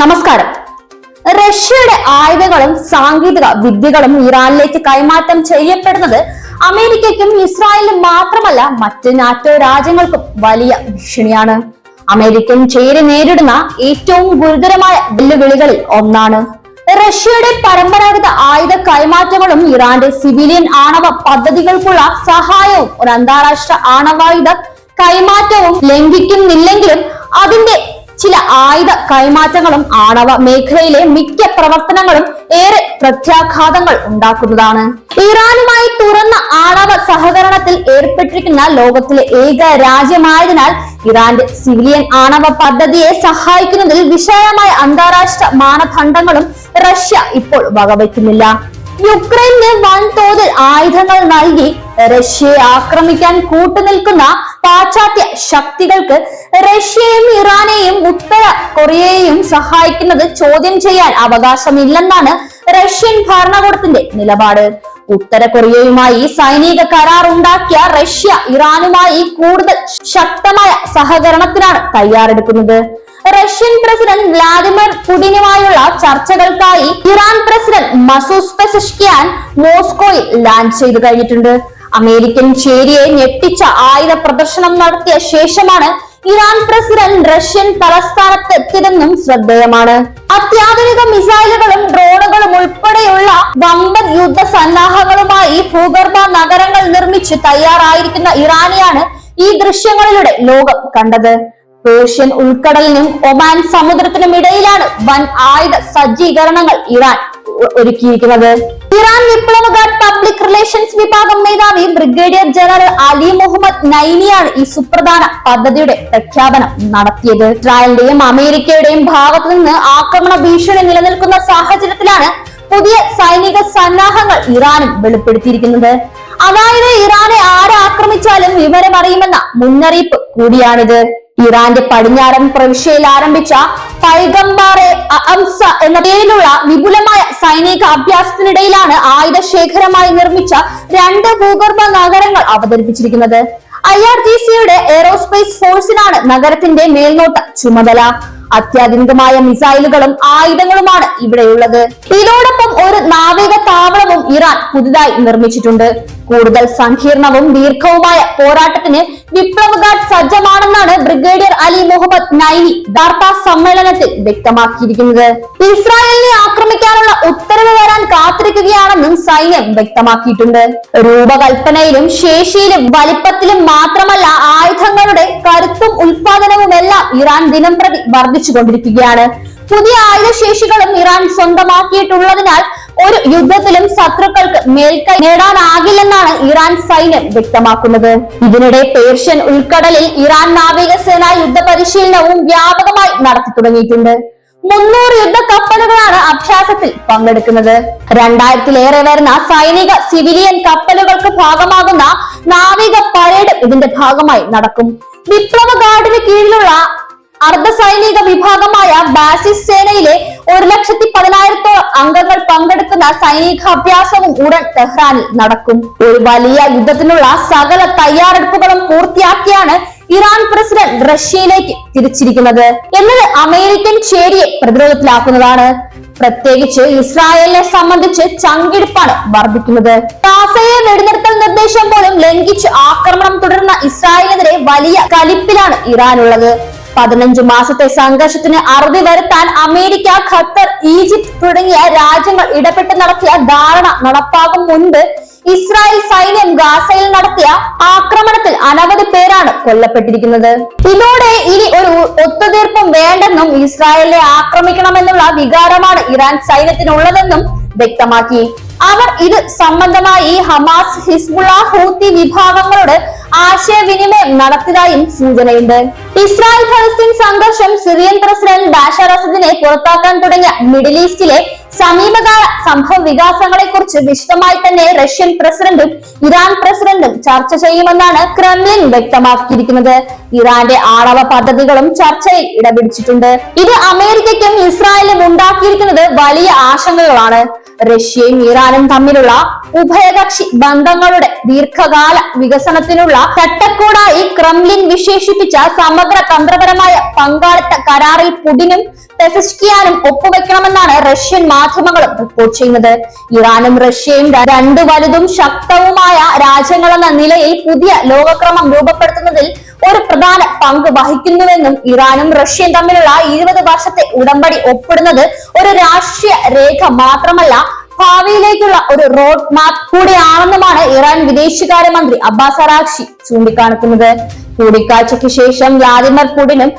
നമസ്കാരം. റഷ്യയുടെ ആയുധങ്ങളും സാങ്കേതിക വിദ്യകളും ഇറാനിലേക്ക് കൈമാറ്റം ചെയ്യപ്പെടുന്നത് അമേരിക്കയ്ക്കും ഇസ്രായേലിനും മാത്രമല്ല മറ്റ് നാറ്റോ രാജ്യങ്ങൾക്കും വലിയ ഭീഷണിയാണ്. അമേരിക്കൻ ചേരി നേരിടുന്ന ഏറ്റവും ഗുരുതരമായ വെല്ലുവിളികളിൽ ഒന്നാണ്. റഷ്യയുടെ പരമ്പരാഗത ആയുധ കൈമാറ്റങ്ങളും ഇറാന്റെ സിവിലിയൻ ആണവ പദ്ധതികൾക്കുള്ള സഹായവും ഒരു അന്താരാഷ്ട്ര ആണവായുധ കൈമാറ്റവും ലംഘിക്കുന്നില്ലെങ്കിലും അതിന്റെ ചില ആയുധ കൈമാറ്റങ്ങളും ആണവ മേഖലയിലെ മിക്ക പ്രവർത്തനങ്ങളും ഏറെ പ്രത്യാഘാതങ്ങൾ ഉണ്ടാക്കുന്നതാണ്. ഇറാനുമായി തുറന്ന ആണവ സഹകരണത്തിൽ ഏർപ്പെട്ടിരിക്കുന്ന ലോകത്തിലെ ഏക രാജ്യമായതിനാൽ ഇറാന്റെ സിവിലിയൻ ആണവ പദ്ധതിയെ സഹായിക്കുന്നതിൽ വിശാലമായ അന്താരാഷ്ട്ര മാനദണ്ഡങ്ങളും റഷ്യ ഇപ്പോൾ വകവയ്ക്കുന്നില്ല. യുക്രൈന് വൻതോതിൽ ആയുധങ്ങൾ നൽകി റഷ്യയെ ആക്രമിക്കാൻ കൂട്ടുനിൽക്കുന്ന പാശ്ചാത്യ ശക്തികൾക്ക് റഷ്യയും ഇറാനെയും ഉത്തര കൊറിയയെയും സഹായിക്കുന്നത് ചോദ്യം ചെയ്യാൻ അവകാശമില്ലെന്നാണ് റഷ്യൻ ഭരണകൂടത്തിന്റെ നിലപാട്. ഉത്തര കൊറിയയുമായി സൈനിക കരാർ ഉണ്ടാക്കിയ റഷ്യ ഇറാനുമായി കൂടുതൽ ശക്തമായ സഹകരണത്തിനാണ് തയ്യാറെടുക്കുന്നത്. റഷ്യൻ പ്രസിഡന്റ് വ്ലാദിമിർ പുടിനുമായുള്ള ചർച്ചകൾക്കായി ഇറാൻ പ്രസിഡന്റ് മസൂസ് പെസിഷ്കിയാൻ മോസ്കോയിൽ ലാൻഡ് ചെയ്തു കഴിഞ്ഞിട്ടുണ്ട്. അമേരിക്കൻ ചേരിയെ ഞെട്ടിച്ച ആയുധ പ്രദർശനം നടത്തിയ ശേഷമാണ് ഇറാൻ പ്രസിഡന്റ് റഷ്യൻ തലസ്ഥാനത്ത് എത്തിയതെന്നും ശ്രദ്ധേയമാണ്. അത്യാധുനിക മിസൈലുകളും ഡ്രോണുകളും ഉൾപ്പെടെയുള്ള വമ്പൻ യുദ്ധ സന്നാഹങ്ങളുമായി ഭൂഗർഭ നഗരങ്ങൾ നിർമ്മിച്ച് തയ്യാറായിരിക്കുന്ന ഇറാനെയാണ് ഈ ദൃശ്യങ്ങളിലൂടെ ലോകം കണ്ടത്. പേർഷ്യൻ ഉൾക്കടലിനും ഒമാൻ സമുദ്രത്തിനും ഇടയിലാണ് വൻ ആയുധ സജ്ജീകരണങ്ങൾ ഇറാൻ ഒരുക്കിയിരിക്കുന്നത്. ഇറാൻ വിപ്ലവ ഗാർഡ് പബ്ലിക് റിലേഷൻസ് വിഭാഗം മേധാവി ബ്രിഗേഡിയർ ജനറൽ അലി മുഹമ്മദ് നൈനിയാണ് ഈ സുപ്രധാന പദ്ധതിയുടെ പ്രഖ്യാപനം നടത്തിയത്. ഇസ്രായേലിന്റെയും അമേരിക്കയുടെയും ഭാഗത്തു നിന്ന് ആക്രമണ ഭീഷണി നിലനിൽക്കുന്ന സാഹചര്യത്തിലാണ് പുതിയ സൈനിക സന്നാഹങ്ങൾ ഇറാനും വെളിപ്പെടുത്തിയിരിക്കുന്നത്. അതായത് ഇറാനെ ആരാക്രമിച്ചാലും വിവരമറിയുമെന്ന മുന്നറിയിപ്പ് കൂടിയാണിത്. ഇറാന്റെ പടിഞ്ഞാറൻ പ്രവിശ്യയിൽ ആരംഭിച്ച പൈഗംബാറെ അംസ എന്ന പേരിലുള്ള വിപുലമായ സൈനിക അഭ്യാസത്തിനിടയിലാണ് ആയുധ ശേഖരമായി നിർമ്മിച്ച രണ്ട് ഭൂഗർഭ നഗരങ്ങൾ അവതരിപ്പിച്ചിരിക്കുന്നത്. ഐ ആർ ജി സിയുടെ എയറോസ്പേസ് ഫോഴ്സിനാണ് നഗരത്തിന്റെ മേൽനോട്ട ചുമതല. അത്യാധുനികമായ മിസൈലുകളും ആയുധങ്ങളുമാണ് ഇവിടെയുള്ളത്. ഇതോടൊപ്പം ഒരു നാവിക താവളവും ഇറാൻ പുതുതായി നിർമ്മിച്ചിട്ടുണ്ട്. കൂടുതൽ സങ്കീർണവും ദീർഘവുമായ പോരാട്ടത്തിന് വിപ്ലവ ഗാർഡ് സജ്ജമാണെന്നാണ് ബ്രിഗേഡിയർ അലി മുഹമ്മദ് നൈനി വാർത്താ സമ്മേളനത്തിൽ വ്യക്തമാക്കിയിരിക്കുന്നത്. ഇസ്രായേലിനെ ആക്രമിക്കാനുള്ള ഉത്തരവ് വരാൻ കാത്തിരിക്കുകയാണെന്നും സൈന്യം വ്യക്തമാക്കിയിട്ടുണ്ട്. രൂപകൽപ്പനയിലും ശേഷിയിലും വലിപ്പത്തിലും മാത്രമല്ല ആയുധങ്ങളുടെ കരുത്തും ഉൽപാദനവുമെല്ലാം ഇറാൻ ദിനം പ്രതി വർദ്ധിച്ചുകൊണ്ടിരിക്കുകയാണ് പുതിയ ആയുധശേഷികളും ഇറാൻ സ്വന്തമാക്കിയിട്ടുള്ളതിനാൽ ഒരു യുദ്ധത്തിലും ശത്രുക്കൾക്ക് മേൽക്കൈ നേടാനാകില്ലെന്നാണ് ഇറാൻ സൈന്യം വ്യക്തമാക്കുന്നത്. ഇതിനിടെ പേർഷ്യൻ ഉൾക്കടലിൽ ഇറാൻ നാവികസേന യുദ്ധ പരിശീലനവും വ്യാപകമായി നടത്തി തുടങ്ങിയിട്ടുണ്ട്. മുന്നൂറ് യുദ്ധ കപ്പലുകളാണ് അഭ്യാസത്തിൽ പങ്കെടുക്കുന്നത്. രണ്ടായിരത്തിലേറെ വരുന്ന സൈനിക സിവിലിയൻ കപ്പലുകൾക്ക് ഭാഗമാകുന്ന നാവിക പരേഡ് ഇതിന്റെ ഭാഗമായി നടക്കും. വിപ്ലവ ഗാർഡിന് കീഴിലുള്ള അർദ്ധ സൈനിക വിഭാഗമായ ബാസിസ് സേനയിലെ ഒരു ലക്ഷത്തി പതിനായിരത്തോളം അംഗങ്ങൾ പങ്കെടുക്കുന്ന സൈനികാഭ്യാസവും ഉടൻ ടെഹ്റാനിൽ നടക്കും. ഒരു വലിയ യുദ്ധത്തിനുള്ള സകല തയ്യാറെടുപ്പുകളും പൂർത്തിയാക്കിയാണ് ഇറാൻ പ്രസിഡന്റ് റഷ്യയിലേക്ക് തിരിച്ചിരിക്കുന്നത്. എന്നത് അമേരിക്കൻ ചേരിയെ പ്രതിരോധത്തിലാക്കുന്നതാണ്. പ്രത്യേകിച്ച് ഇസ്രായേലിനെ സംബന്ധിച്ച് ചങ്കിടിപ്പാണ് വർദ്ധിക്കുന്നത് ഗാസയെ വെടിനിർത്തൽ നിർദ്ദേശം പോലും ലംഘിച്ച് ആക്രമണം തുടരുന്ന ഇസ്രായേലിനെതിരെ വലിയ കലിപ്പിലാണ് ഇറാനുള്ളത്. പതിനഞ്ചു മാസത്തെ സംഘർഷത്തിന് അറുതി വരുത്താൻ അമേരിക്ക ഖത്തർ ഈജിപ്ത് തുടങ്ങിയ രാജ്യങ്ങൾ ഇടപെട്ട് നടത്തിയ ധാരണ നടപ്പാകും മുൻപ് ഇസ്രായേൽ സൈന്യം ഗാസയിൽ നടത്തിയ ആക്രമണത്തിൽ അനവധി പേരാണ് കൊല്ലപ്പെട്ടിരിക്കുന്നത്. ഇതോടെ ഇനി ഒരു ഒത്തുതീർപ്പും വേണ്ടെന്നും ഇസ്രായേലിനെ ആക്രമിക്കണമെന്നുള്ള വികാരമാണ് ഇറാൻ സൈന്യത്തിനുള്ളതെന്നും വ്യക്തമാക്കി. അവർ ഇത് സംബന്ധമായി ഹമാസ് ഹിസ്ബുള്ള ഹൂത്തി വിഭാഗങ്ങളോട് ആശയവിനിമയം നടത്തിയതായും സൂചനയുണ്ട്. ഇസ്രായേൽ ഫലസ്തീൻ സംഘർഷം സിറിയൻ പ്രസിഡന്റ് ബാഷർ അസദിനെ പുറത്താക്കാൻ തുടങ്ങിയ മിഡിൽ ഈസ്റ്റിലെ സമീപകാല സംഭവ വികാസങ്ങളെ കുറിച്ച് വിശദമായി തന്നെ റഷ്യൻ പ്രസിഡന്റും ഇറാൻ പ്രസിഡന്റും ചർച്ച ചെയ്യുമെന്നാണ് ക്രെംലിൻ വ്യക്തമാക്കിയിരിക്കുന്നത്. ഇറാന്റെ ആണവ പദ്ധതികളും ചർച്ചയിൽ ഇടപിടിച്ചിട്ടുണ്ട്. ഇത് അമേരിക്കയ്ക്കും ഇസ്രായേലും ഉണ്ടാക്കിയിരിക്കുന്നത് വലിയ ആശങ്കകളാണ്. റഷ്യയും ഇറാനും തമ്മിലുള്ള ഉഭയകക്ഷി ബന്ധങ്ങളുടെ ദീർഘകാല വികസനത്തിനുള്ള ചട്ടക്കൂടായി ക്രംലിൻ വിശേഷിപ്പിച്ച സമഗ്ര തന്ത്രപരമായ പങ്കാളിത്ത കരാറിൽ പുടിനും പെസസ്കിയാനും ഒപ്പുവെക്കണമെന്നാണ് റഷ്യൻ മാധ്യമങ്ങളും റിപ്പോർട്ട് ചെയ്യുന്നത്. ഇറാനും റഷ്യയും രണ്ടു വലുതും ശക്തവുമായ രാജ്യങ്ങളെന്ന നിലയിൽ പുതിയ ലോകക്രമം രൂപപ്പെടുത്തുന്നതിൽ ഒരു പ്രധാന പങ്ക് വഹിക്കുന്നുവെന്നും ഇറാനും റഷ്യയും തമ്മിലുള്ള ഇരുപത് വർഷത്തെ ഉടമ്പടി ഒപ്പിടുന്നത് ഒരു രാഷ്ട്രീയ രേഖ മാത്രമല്ല ഭാവിയിലേക്കുള്ള ഒരു റോഡ് മാപ്പ് കൂടിയാണെന്നുമാണ് ഇറാൻ വിദേശകാര്യമന്ത്രി അബ്ബാസ് അറാക്ഷി ചൂണ്ടിക്കാണിക്കുന്നത്. കൂടിക്കാഴ്ചയ്ക്ക് ശേഷം വ്ളാദിമിർ പുടിനും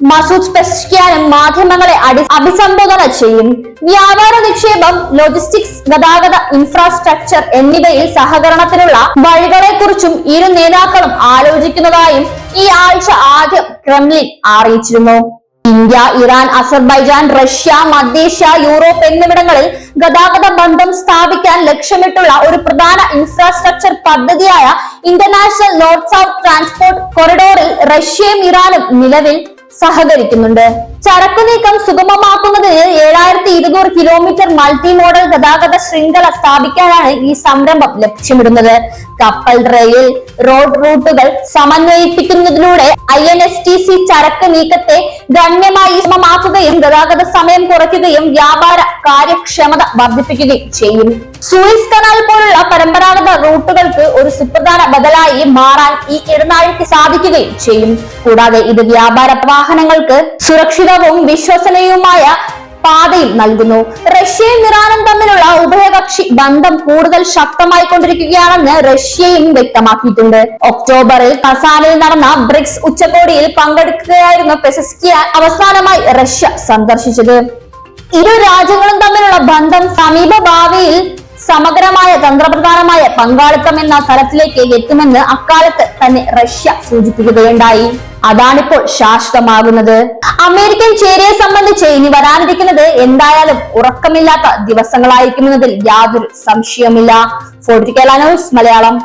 മസൂദ് പെസ്കിയാനും മാധ്യമങ്ങളെ അടി അഭിസംബോധന ചെയ്യും. വ്യാപാര നിക്ഷേപം ലോജിസ്റ്റിക്സ് ഗതാഗത ഇൻഫ്രാസ്ട്രക്ചർ എന്നിവയിൽ സഹകരണത്തിനുള്ള വഴികളെക്കുറിച്ചും ഇരു നേതാക്കളും ആലോചിക്കുന്നതായും ഈ ആഴ്ച ആദ്യം ക്രെംലിൻ അറിയിച്ചിരുന്നു. ഇന്ത്യ ഇറാൻ അസർബൈജാൻ റഷ്യ മധ്യേഷ്യ യൂറോപ്പ് എന്നിവിടങ്ങളിൽ ഗതാഗത ബന്ധം സ്ഥാപിക്കാൻ ലക്ഷ്യമിട്ടുള്ള ഒരു പ്രധാന ഇൻഫ്രാസ്ട്രക്ചർ പദ്ധതിയായ ഇന്റർനാഷണൽ നോർത്ത് സൗത്ത് ട്രാൻസ്പോർട്ട് കോറിഡോറിൽ റഷ്യയും ഇറാനും നിലവിൽ സഹകരിക്കുന്നുണ്ട്. ചരക്കു നീക്കം സുഗമമാക്കുന്നതിന് ഏഴായിരത്തി ഇരുന്നൂറ് കിലോമീറ്റർ മൾട്ടി മോഡൽ ഗതാഗത ശൃംഖല സ്ഥാപിക്കാനാണ് ഈ സംരംഭം ലക്ഷ്യമിടുന്നത്. കപ്പൽ റെയിൽ റോഡ് റൂട്ടുകൾ സമന്വയിപ്പിക്കുന്നതിലൂടെ I N S T C ചരക്ക് നീക്കത്തെ ഗണ്യമായി സുഗമമാക്കുകയും ഗതാഗത സമയം കുറയ്ക്കുകയും വ്യാപാര കാര്യക്ഷമത വർദ്ധിപ്പിക്കുകയും ചെയ്യും. സൂയിസ് കനാൽ പോലുള്ള പരമ്പരാഗത റൂട്ടുകൾക്ക് ഒരു സുപ്രധാന ബദലായി മാറാൻ ഈ ഇടനാഴിക്ക് സാധിക്കുകയും ചെയ്യും. കൂടാതെ ഇത് വ്യാപാര വാഹനങ്ങൾക്ക് സുരക്ഷിതവും വിശ്വസനീയവുമായ പാതയിൽ നൽകുന്നു. റഷ്യയും ഇറാനും തമ്മിലുള്ള ഉഭയകക്ഷി ബന്ധം കൂടുതൽ ശക്തമായി കൊണ്ടിരിക്കുകയാണെന്ന് റഷ്യയും വ്യക്തമാക്കിയിട്ടുണ്ട്. ഒക്ടോബറിൽ കസാനിൽ നടന്ന ബ്രിക്സ് ഉച്ചകോടിയിൽ പങ്കെടുക്കുകയായിരുന്നു പെസസ്കിയ അവസാനമായി റഷ്യ സന്ദർശിച്ചത്. ഇരു രാജ്യങ്ങളും തമ്മിലുള്ള ബന്ധം സമീപ ഭാവിയിൽ സമഗ്രമായ തന്ത്രപ്രധാനമായ പങ്കാളിത്തം എന്ന തലത്തിലേക്ക് എത്തുമെന്ന് അക്കാലത്ത് തന്നെ റഷ്യ സൂചിപ്പിക്കുകയുണ്ടായി. അതാണിപ്പോൾ ശാശ്വതമാകുന്നത്. അമേരിക്കൻ ചേരിയെ സംബന്ധിച്ച് ഇനി വരാനിരിക്കുന്നത് എന്തായാലും ഉറക്കമില്ലാത്ത ദിവസങ്ങളായിരിക്കുമെന്നതിൽ യാതൊരു സംശയമില്ല ഫോർട്ടിക്കലാനോസ് മലയാളം.